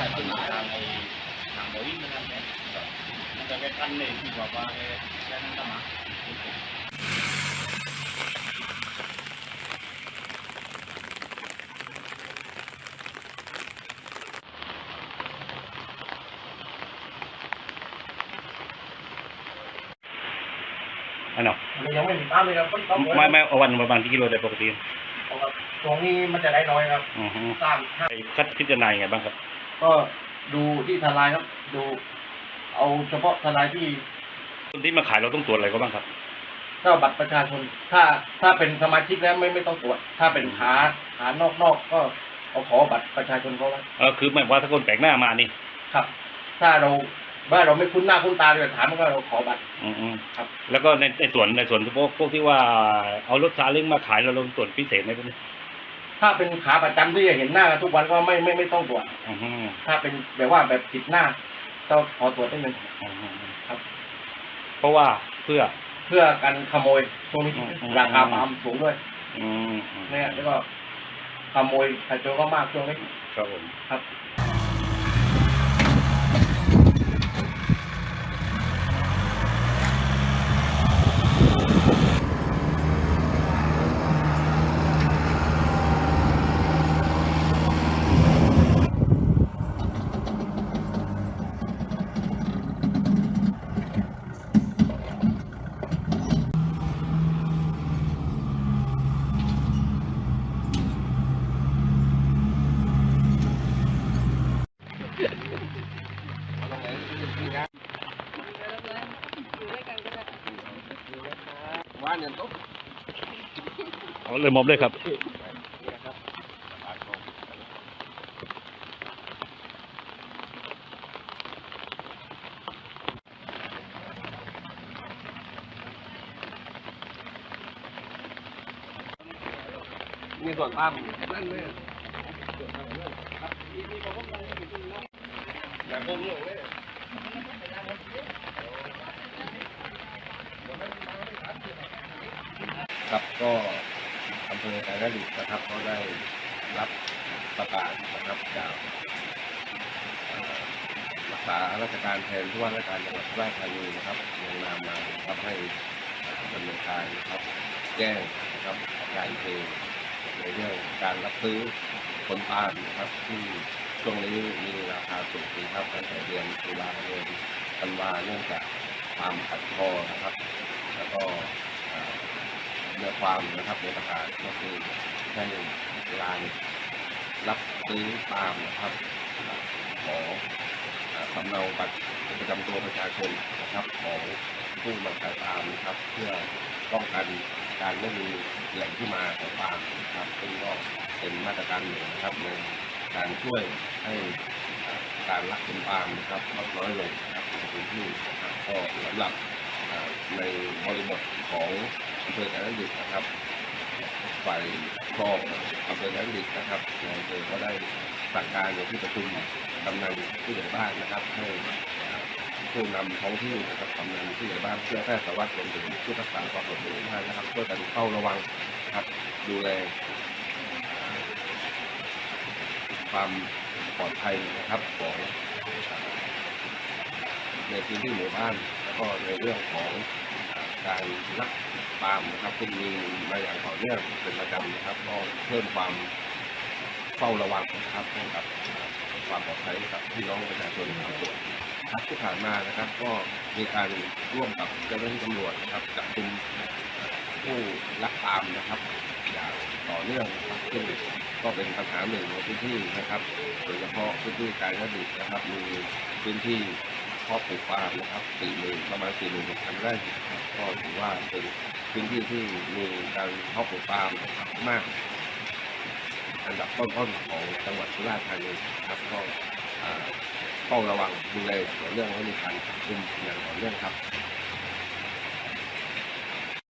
ถ่ายเป็นทางไอ้ทางโมวิ่งนะครับเนี่ยมันจะเป็นคันเลยที่บอกว่าแค่แค่นั้นก็มา อันเนาะมันยังไม่มีตามเลยครับต้องต้องไม่ไม่เอาวันประมาณกี่กิโลได้ปกติตรงนี้มันจะได้น้อยครับอือฮึสร้างห้า ไอ้คัดพิจารณายังไงบ้างครับ ก็ดูที่ทลายครับ ดูเอาเฉพาะทลายที่คนที่มาขายเราต้องตรวจอะไรก็บ้างครับ ถ้าบัตรประชาชน ถ้าถ้าเป็นสมาชิกแล้วไม่ไม่ต้องตรวจ ถ้าเป็นขาขานอกนอกก็เอาขอบัตรประชาชนเขาไว้เออคือหมายว่าถ้าคนแปลกหน้ามานี่ ครับ ถ้าเราว่าเราไม่คุ้นหน้าคุ้นตาเลยถามมันก็เราขอบัตรอืมอืมครับ แล้วก็ในในส่วนในส่วนพวกพวกที่ว่าเอารถซาเล้งมาขายเราลงตรวจพิเศษไหมพวกนี้ ถ้าเป็นขาประจำที่เห็นหน้ากันทุกวันก็ไม่ไม่ไม่ต้องตรวจอือฮึถ้าเป็นแบบว่าแบบผิดหน้าต้องขอตรวจได้เลยอือฮึครับ เพราะว่าเพื่อ เพื่อการขโมยช่วงนี้อืมอืม ราคาปาล์มสูงด้วย อืมอืมเนี่ยแล้วก็ขโมยใครโจรก็มากช่วงนี้ครับผม ครับ เงินตุ๊บเอาเลยมอบเลยครับมีส่วนป้ามนั่นเลยอย่าโกงเรื่องเลย ครับ ก็อำเภอไกรดิตนะครับก็ได้รับประกาศนะครับจากรักษาราชการแทนผู้ว่าราชการจังหวัดสุราษฎร์ธานีนะครับลงนามมาครับให้ดำเนินการนะครับแจ้งนะครับการเทในเรื่องการรับซื้อผลปาล์มนะครับที่ช่วงนี้มีราคาสูงนะครับตั้งแต่เดือนตุลาคมธันวาเนื่องจากปามตัดคอนะครับ แล้วก็ เนื้อความนะครับในประกาศก็คือให้ลานรับซื้อตามนะครับขอสำเนาบัตรประจำตัวประชาชนนะครับของผู้มาขายตามนะครับ เพื่อป้องกันการไม่มีแหล่งที่มาของปาล์มนะครับซึ่งก็เป็นมาตรการหนึ่งนะครับในการช่วยให้การลักเป็นปาล์มนะครับลดน้อยลงนะครับในพื้นที่นะครับก็สำหรับในบริบทของ อำเภอแคนดิตนะครับฝ่ายครองอำเภอแคนดิตนะครับในอำเภอก็ได้สั่งการในที่ประชุมกำนันผู้ใหญ่บ้านนะครับให้ผู้นำท้องที่นะครับกำนันผู้ใหญ่บ้านเพื่อแพทย์สวัสดิ์รวมถึงผู้รักษาความปลอดภัยท่านนะครับช่วยกันเฝ้าระวังครับดูแลความปลอดภัยนะครับของอ่าในพื้นที่หมู่บ้าน แล้วก็ในเรื่องของการลัก ปาล์มนะครับซึ่งมีมาอย่างต่อเนื่องเป็นประจำนะครับก็เพิ่มความเฝ้าระวังนะครับให้กับความปลอดภัยกับพี่น้องประชาชนชาวสวนครับที่ผ่านมานะครับ ก็มีการร่วมกับเจ้าหน้าที่ตำรวจนะครับจับกุมผู้ลักปามนะครับ อย่างต่อเนื่องครับซึ่งก็เป็นปัญหาหนึ่งในพื้นที่นะครับ โดยเฉพาะพื้นที่การกระดิษนะครับ มีพื้นที่าะปลูกปาล์มนะครับสี่หมื่นประมาณสี่หมื่นหกพันไร่นะครับก็ถือว่าเป็นพื้นที่ที่มีการเพาะปลูกปาล์มนะครับมาก อันดับต้นๆของจังหวัดสุราษฎร์ธานีครับก็ต้องระวังดูแลเรื่องว่ามีการคุมอย่างต่อเนื่องครับ